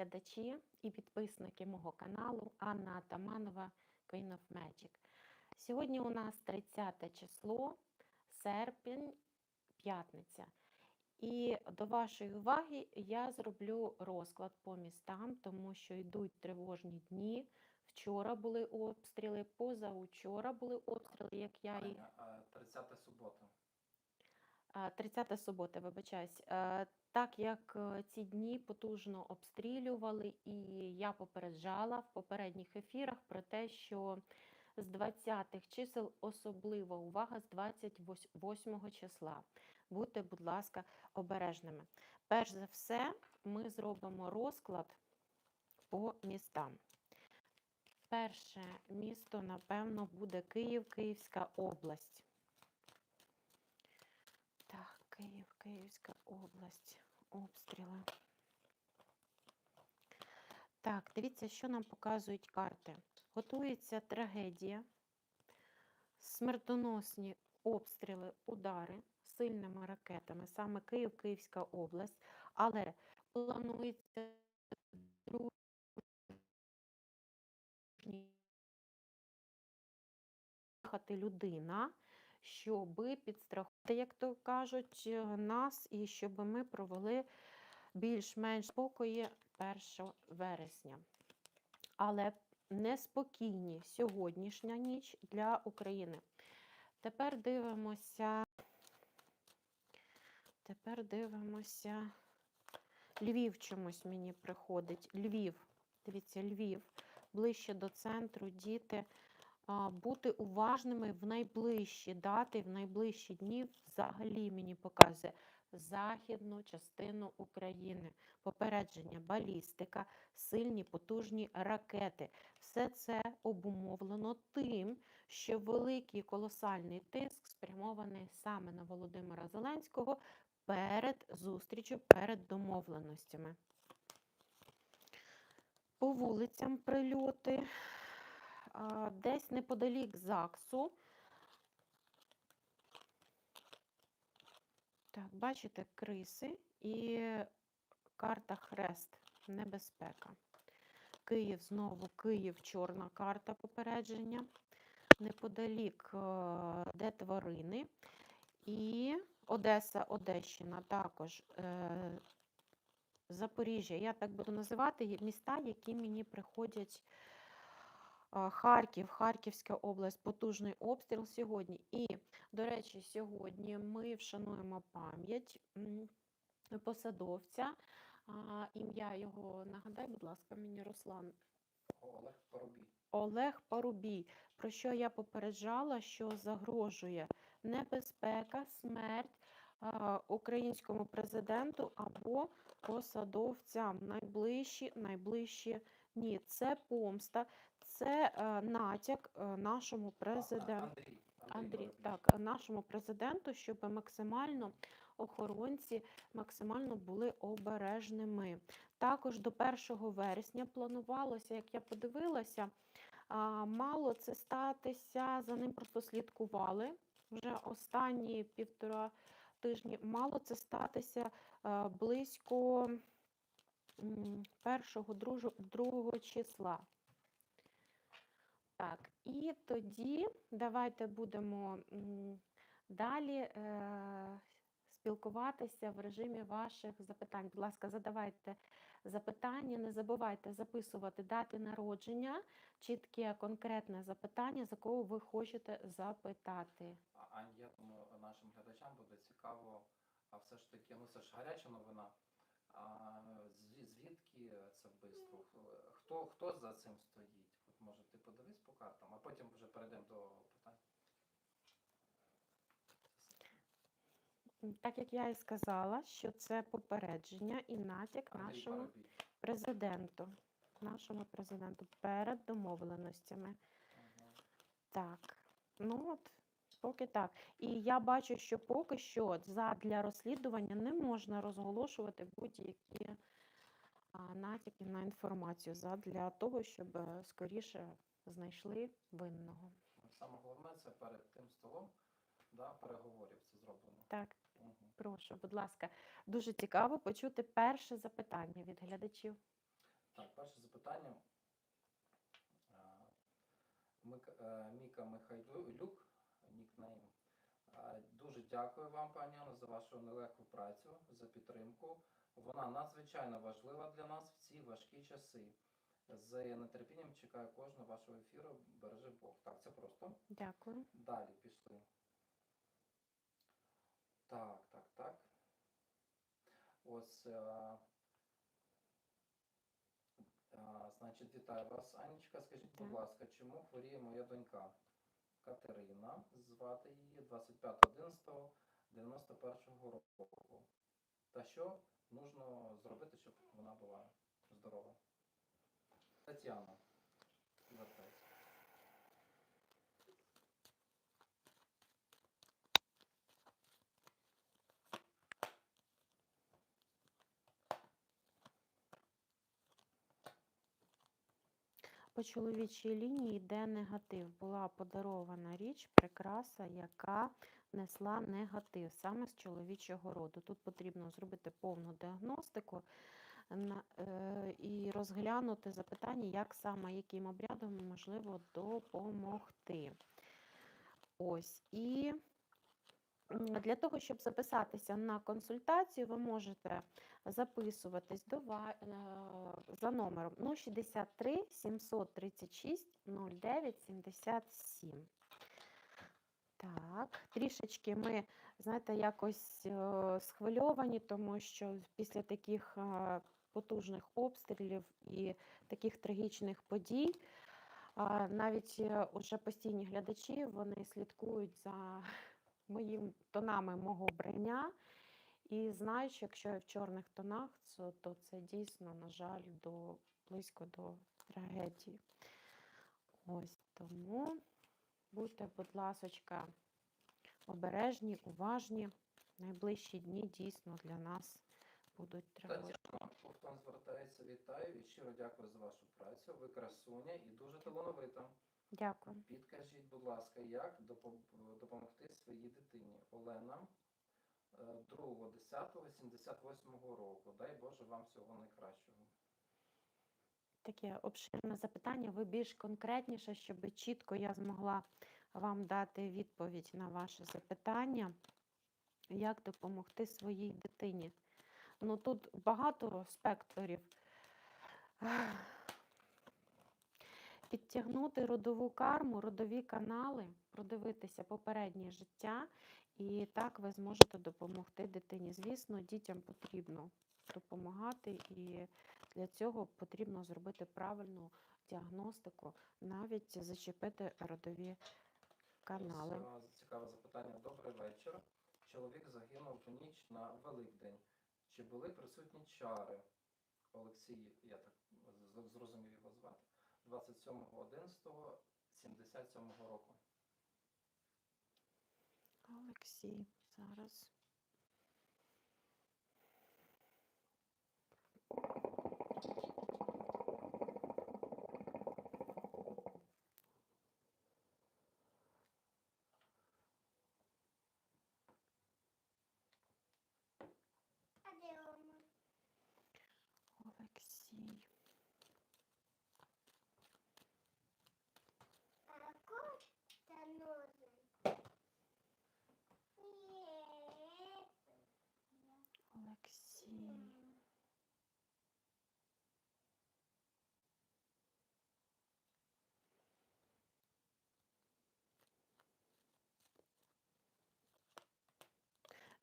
глядачі і підписники мого каналу Анна Атаманова Queen of Magic. Сьогодні у нас 30 число, серпень, п'ятниця. І до вашої уваги я зроблю розклад по містам, тому що йдуть тривожні дні. Вчора були обстріли, позавчора були обстріли, як я і 30 субота. А, 30 субота, вибачаюсь. Е, Так як е, ці дні потужно обстрілювали, і я попереджала в попередніх ефірах про те, що з 20-х чисел особлива увага з 28 числа. Будьте, будь ласка, обережними. Перш за все, ми зробимо розклад по містам. Перше місто, напевно, буде Київ, Київська область. Так, Київ, Київська область, обстріли. Так, дивіться, що нам показують карти. Готується трагедія, смертоносні обстріли, удари сильними ракетами, саме Київ, Київська область, але планується людина, щоби підстрахувати, як то кажуть, е, нас, і щоб ми провели більш-менш спокої 1 вересня. Але неспокійні сьогоднішня ніч для України. Тепер дивимося. Тепер дивимося. Львів чомусь мені приходить. Львів. Дивіться, Львів. Ближче до центру діти бути уважними в найближчі дати, в найближчі дні взагалі мені показує західну частину України. Попередження, балістика, сильні потужні ракети. Все це обумовлено тим, що великий колосальний тиск спрямований саме на Володимира Зеленського перед зустрічю, перед домовленостями. По вулицям прильоти десь неподалік ЗАГСу. Так, бачите, криси і карта Хрест, небезпека. Київ знову Київ, чорна карта попередження. Неподалік, е, де тварини. І Одеса, Одещина також. е, Запоріжжя, я так буду називати міста, які мені приходять. Харків, Харківська область, потужний обстріл сьогодні. І, до речі, сьогодні ми вшануємо пам'ять посадовця. Ім'я його нагадай, будь ласка, мені Руслан. Олег Парубій. Олег Парубій, про що я попереджала, що загрожує небезпека, смерть українському президенту або посадовцям найближчі, найближчі дні. Це помста, це е, натяк е, нашому президенту. Андрій. Так, нашому президенту, щоб максимально охоронці максимально були обережними. Також до 1 вересня планувалося, як я подивилася, мало це статися, за ним просто слідкували вже останні півтора тижні. Мало це статися е, близько м, першого, дружу- другого числа. Так, і тоді давайте будемо далі е, спілкуватися в режимі ваших запитань. Будь ласка, задавайте запитання, не забувайте записувати дати народження, чітке конкретне запитання, за кого ви хочете запитати. А, я думаю, нашим глядачам буде цікаво, а все ж таки, ну це ж гаряча новина. А звідки це вбивство? Хто, хто за цим стоїть? От може ти подивись по картам, а потім вже перейдемо до питань. Так як я і сказала, що це попередження і натяк Андрій нашому Парубій. президенту, нашому президенту перед домовленостями. Мгм. Так, ну от поки так. І я бачу, що поки що для розслідування не можна розголошувати будь-які натяки на інформацію для того, щоб е, скоріше знайшли винного. Саме головне це перед тим столом да, переговорів це зроблено. Так, Мгм. прошу, будь ласка, дуже цікаво почути перше запитання від глядачів. Так, перше запитання. А, Мик- е, Міка Михайлюк, А, Дуже дякую вам, пані Анно, за вашу нелегку працю, за підтримку. Вона надзвичайно важлива для нас в ці важкі часи. З нетерпінням чекаю кожного вашого ефіру. Бережи Бог. Так, це просто. Дякую. Далі пішли. Так, так, так. Ось. А, а, значить, вітаю вас, Анічка. Скажіть, будь ласка, чому хворіє моя донька? Катерина, звати її 25.11.91 року. Та що нужно зробити, щоб вона була здорова? Тетяна, звертайся. По чоловічій лінії йде негатив. Була подарована річ, прикраса, яка несла негатив саме з чоловічого роду. Тут потрібно зробити повну діагностику е, і розглянути запитання, як саме яким обрядом можливо допомогти. Ось і для того, щоб записатися на консультацію, ви можете записуватись до е, за номером 063 736 09 77. Так, трішечки ми, знаєте, якось е, схвильовані, тому що після таких е, потужних обстрілів і таких трагічних подій, навіть уже постійні глядачі вони слідкують за моїм тонами мого вбрання. І знають, що якщо я в чорних тонах, то, це дійсно, на жаль, до, близько до трагедії. Ось тому будьте, будь ласочка, обережні, уважні. Найближчі дні дійсно для нас будуть тривожні. Тетяна, звертається, вітаю і щиро дякую за вашу працю. Ви красуня і дуже талановита. Дякую. Підкажіть, будь ласка, як допомогти своїй дитині? Олена е, 2.10.78 року. Дай Боже вам всього найкращого. Таке обширне запитання. Ви більш конкретніше, щоб чітко я змогла вам дати відповідь на ваше запитання, як допомогти своїй дитині. Ну тут багато спекторів. Підтягнути родову карму, родові канали, продивитися попереднє життя, і так ви зможете допомогти дитині. Звісно, дітям потрібно допомагати, і для цього потрібно зробити правильну діагностику, навіть зачепити родові канали. Цікаве запитання. Добрий вечір. Чоловік загинув в ніч на Великдень. Чи були присутні чари? Олексій, я так зрозумів його звати. 27.11.77 року. Олексій, зараз.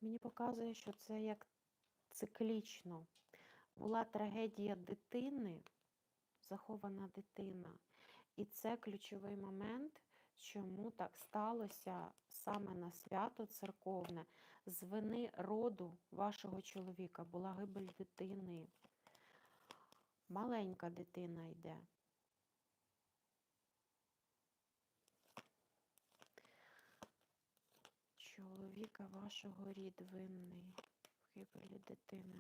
Мені показує, що це як циклічно. Була трагедія дитини, захована дитина. І це ключовий момент, чому так сталося саме на свято церковне. З вини роду вашого чоловіка була гибель дитини. Маленька дитина йде. Чоловіка вашого рід винний в гибелі дитини.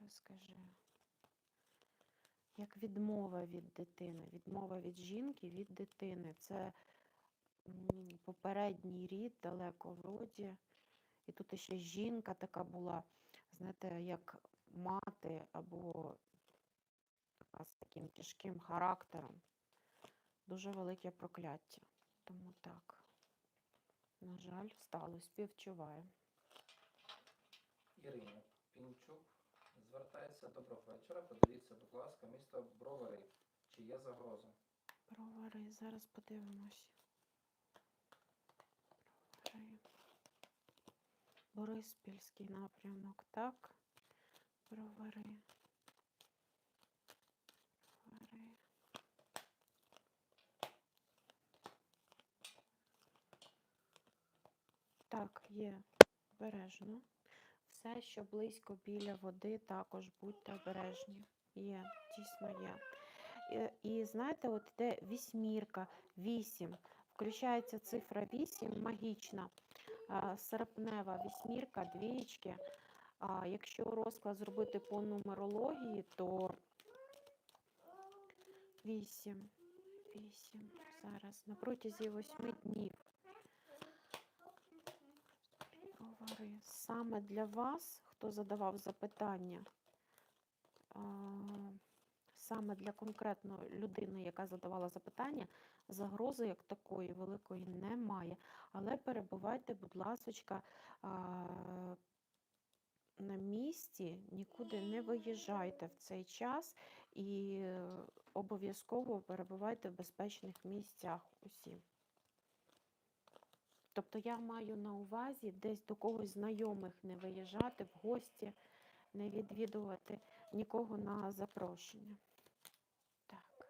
Розкажи. Як відмова від дитини, відмова від жінки від дитини. Це попередній рід далеко в роді. І тут ще жінка така була, знаєте, як мати або така таким тяжким характером. Дуже велике прокляття. Тому так. На жаль, сталося. Співчуваю. Ірина Пінчук звертається. Доброго вечора. Подивіться, будь ласка, місто Бровари. Чи є загроза? Бровари, зараз подивимось. Бровари. Бориспільський напрямок, так? Бровари. Бровари. Так, є обережно. Все, що близько біля води, також будьте обережні. Є, дійсно є. І, і знаєте, от іде вісьмірка, вісім. Включається цифра 8, магічна, серпнева вісьмірка, двічки. А якщо розклад зробити по нумерології, то 8, 8, зараз, на протязі 8 днів. Саме для вас, хто задавав запитання, саме для конкретної людини, яка задавала запитання, загрози як такої великої немає. Але перебувайте, будь ласочка, на місці, нікуди не виїжджайте в цей час і е, обов'язково перебувайте в безпечних місцях усі. Тобто я маю на увазі десь до когось знайомих не виїжджати в гості, не відвідувати нікого на запрошення. Так.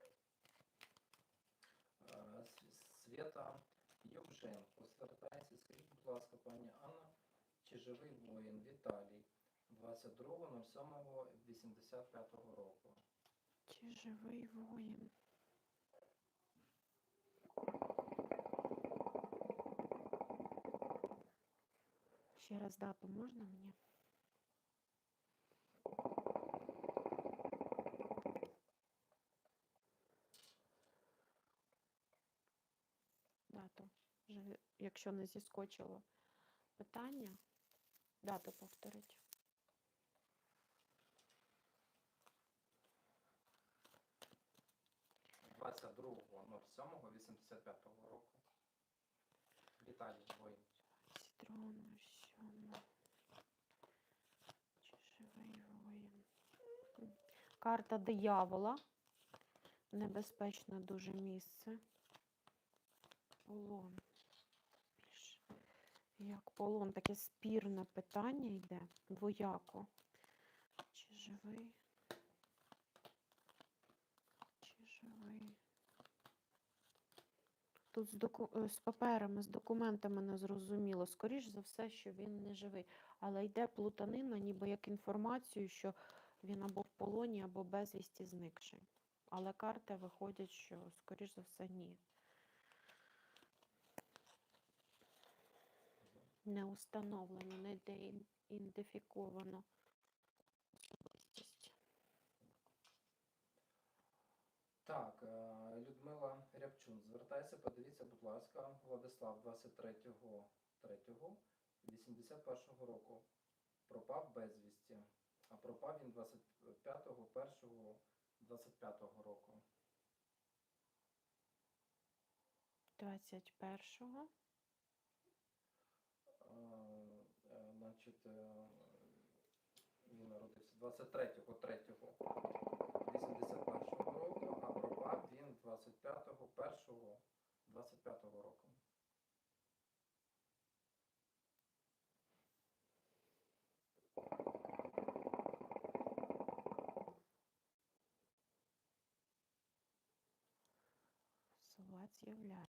Е, С- Свята Ювженко звертається. Скажіть, будь ласка, пані Анна, чи живий воїн Віталій 22.07.85 року? Чи живий воїн? Ще раз дату можна мені? Дату. Вже, якщо не зіскочило питання, дату повторить. 22.07.85 року. Віталій воїн. Сітрону, сьому. Чи живий воїн? Карта диявола. Небезпечне дуже місце. Полон. Як полон, таке спірне питання йде. Двояко. Чи живий? Чи живий? Тут з, доку... е, з паперами, з документами не зрозуміло. Скоріш за все, що він не живий. Але йде плутанина, ніби як інформацію, що він або в полоні, або безвісті зникший. Але карти виходять, що, скоріш за все, ні. Не установлено, не ідентифіковано особистість. Так, е, Людмила Рябчун звертається, подивіться, будь ласка, Владислав 23.03.81 року пропав безвісті, а пропав він 25.01.25 року. 21-го. Е, е, Значить, е, він народився 23.03.81 року, а пропав він 25.01.25 року. Слова з'являється.